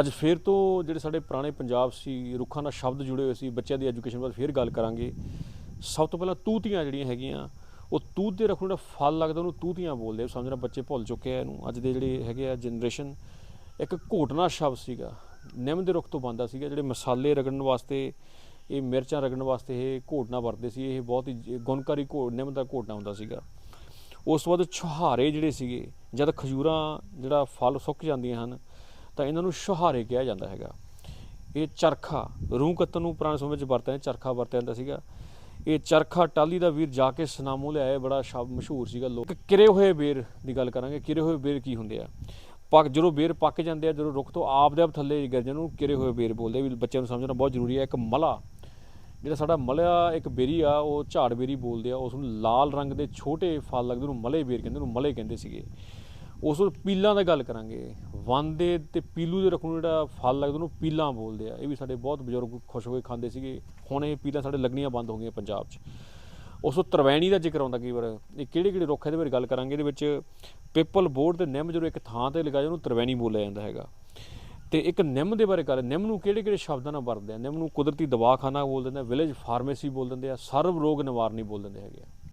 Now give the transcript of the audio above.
ਅੱਜ ਫੇਰ ਤੋਂ ਜਿਹੜੇ ਸਾਡੇ ਪੁਰਾਣੇ ਪੰਜਾਬ ਸੀ, ਰੁੱਖਾਂ ਨਾਲ ਸ਼ਬਦ ਜੁੜੇ ਹੋਏ ਸੀ, ਬੱਚਿਆਂ ਦੀ ਐਜੂਕੇਸ਼ਨ ਬਾਰੇ ਫੇਰ ਗੱਲ ਕਰਾਂਗੇ। ਸਭ ਤੋਂ ਪਹਿਲਾਂ ਤੂਤੀਆਂ ਜਿਹੜੀਆਂ ਹੈਗੀਆਂ, ਉਹ ਤੂਤ ਦੇ ਰੱਖ ਨੂੰ ਜਿਹੜਾ ਫਲ ਲੱਗਦਾ, ਉਹਨੂੰ ਤੂਤੀਆਂ ਬੋਲਦੇ ਸਮਝਣਾ ਬੱਚੇ ਭੁੱਲ ਚੁੱਕੇ ਆ ਇਹਨੂੰ। ਅੱਜ ਦੇ ਜਿਹੜੇ ਹੈਗੇ ਆ ਜਨਰੇਸ਼ਨ ਇੱਕ ਘੋਟਣਾ ਸ਼ਬਦ ਸੀਗਾ। ਨਿੰਮ ਦੇ ਰੁੱਖ ਤੋਂ ਬਣਦਾ ਸੀਗਾ, ਜਿਹੜੇ ਮਸਾਲੇ ਰਗੜਨ ਵਾਸਤੇ, ਇਹ ਮਿਰਚਾਂ ਰਗੜਨ ਵਾਸਤੇ ਇਹ ਘੋਟਣਾ ਵਰਤਦੇ ਸੀ। ਇਹ ਬਹੁਤ ਹੀ ਜ- ਗੁਣਕਾਰੀ ਘੋਟ ਨਿੰਮ ਦਾ ਘੋਟਣਾ ਹੁੰਦਾ ਸੀਗਾ। ਉਸ ਤੋਂ ਬਾਅਦ ਛੁਹਾਰੇ ਜਿਹੜੇ ਸੀਗੇ, ਜਦ ਖਜੂਰਾਂ, ਜਿਹੜਾ ਫਲ ਸੁੱਕ ਜਾਂਦੀਆਂ ਹਨ ਤਾਂ ਇਹਨਾਂ ਨੂੰ ਛੁਹਾਰੇ ਕਿਹਾ ਜਾਂਦਾ ਹੈਗਾ। ਇਹ ਚਰਖਾ ਰੂਹ ਕੱਤਣ ਨੂੰ ਪੁਰਾਣੇ ਸਮੇਂ ਵਿੱਚ ਵਰਤਿਆ ਜਾਂਦਾ, ਚਰਖਾ ਵਰਤਿਆ ਜਾਂਦਾ ਸੀਗਾ। ਇਹ ਚਰਖਾ ਟਾਲੀ ਦਾ ਵੀਰ ਜਾ ਕੇ ਸੁਨਾਮੋ ਲਿਆਏ ਬੜਾ ਸ਼ਬਦ ਮਸ਼ਹੂਰ ਸੀਗਾ ਲੋਕ। ਕਿਰੇ ਹੋਏ ਬੇਰ ਦੀ ਗੱਲ ਕਰਾਂਗੇ ਕਿਰੇ ਹੋਏ ਬੇਰ ਕੀ ਹੁੰਦੇ ਆ? ਪੱਕ ਜਦੋਂ ਬੇਰ ਪੱਕ ਜਾਂਦੇ ਆ ਜਦੋਂ ਰੁੱਖ ਤੋਂ ਆਪ ਦੇ ਆਪ ਥੱਲੇ ਗਿਰ ਨੂੰ ਕਿਰੇ ਹੋਏ ਬੇਰ ਬੋਲਦੇ ਵੀ ਬੱਚਿਆਂ ਨੂੰ ਸਮਝਣਾ ਬਹੁਤ ਜ਼ਰੂਰੀ ਹੈ ਇੱਕ ਮਲਾ। ਜਿਹੜਾ ਸਾਡਾ ਮਲਿਆ ਇੱਕ ਬੇਰੀ ਆ ਉਹ ਝਾੜ ਬੇਰੀ ਬੋਲਦੇ ਆ ਉਸ ਨੂੰ ਲਾਲ ਰੰਗ ਦੇ ਛੋਟੇ ਫਲ ਲੱਗਦੇ ਉਹਨੂੰ ਮਲੇ ਬੇਰ ਕਹਿੰਦੇ ਉਹਨੂੰ ਮਲੇ ਕਹਿੰਦੇ ਸੀਗੇ। ਉਸ ਨੂੰ ਪੀਲਾਂ ਦਾ ਗੱਲ ਕਰਾਂਗੇ। ਵਾਂਦੇ ਦੇ ਤੇ ਪੀਲੂ ਦੇ ਰੱਖਣ ਨੂੰ ਜਿਹੜਾ ਫਲ ਲੱਗਦਾ ਉਹਨੂੰ ਪੀਲਾਂ ਬੋਲਦੇ ਆ। ਇਹ ਵੀ ਸਾਡੇ ਬਹੁਤ ਬਜ਼ੁਰਗ ਖੁਸ਼ ਹੋ ਕੇ ਖਾਂਦੇ ਸੀਗੇ। ਹੁਣ ਇਹ ਪੀਲਾਂ ਸਾਡੇ ਲੱਗਣੀਆਂ ਬੰਦ ਹੋ ਗਈਆਂ ਪੰਜਾਬ 'ਚ। ਉਸ ਤੋਂ ਤਰਵੈਣੀ ਦਾ ਜ਼ਿਕਰ ਆਉਂਦਾ ਕਈ ਵਾਰ। ਇਹ ਕਿਹੜੇ ਕਿਹੜੇ ਰੁੱਖ ਆ, ਇਹਦੇ ਬਾਰੇ ਗੱਲ ਕਰਾਂਗੇ। ਇਹਦੇ ਵਿੱਚ ਪਿੱਪਲ ਬੋਰਡ ਤੇ ਨਿੰਮ ਜਦੋਂ ਇੱਕ ਥਾਂ ਤੇ ਲਗਾਏ ਉਹਨੂੰ ਤਰਵੈਣੀ ਬੋਲਿਆ ਜਾਂਦਾ ਹੈਗਾ। ਤੇ ਇੱਕ ਨਿੰਮ ਦੇ ਬਾਰੇ ਗੱਲ ਨਿੰਮ ਨੂੰ ਕਿਹੜੇ ਕਿਹੜੇ ਸ਼ਬਦਾਂ ਨਾਲ ਵਰਤਦੇ ਆ? ਨਿੰਮ ਨੂੰ ਕੁਦਰਤੀ ਦਵਾਖਾਨਾ ਬੋਲ ਦਿੰਦੇ ਆ ਵਿਲੇਜ ਫਾਰਮੇਸੀ ਬੋਲ ਦਿੰਦੇ ਆ ਸਰਵ ਰੋਗ ਨਿਵਾਰਨੀ ਬੋਲ ਦਿੰਦੇ ਹੈਗੇ ਆ।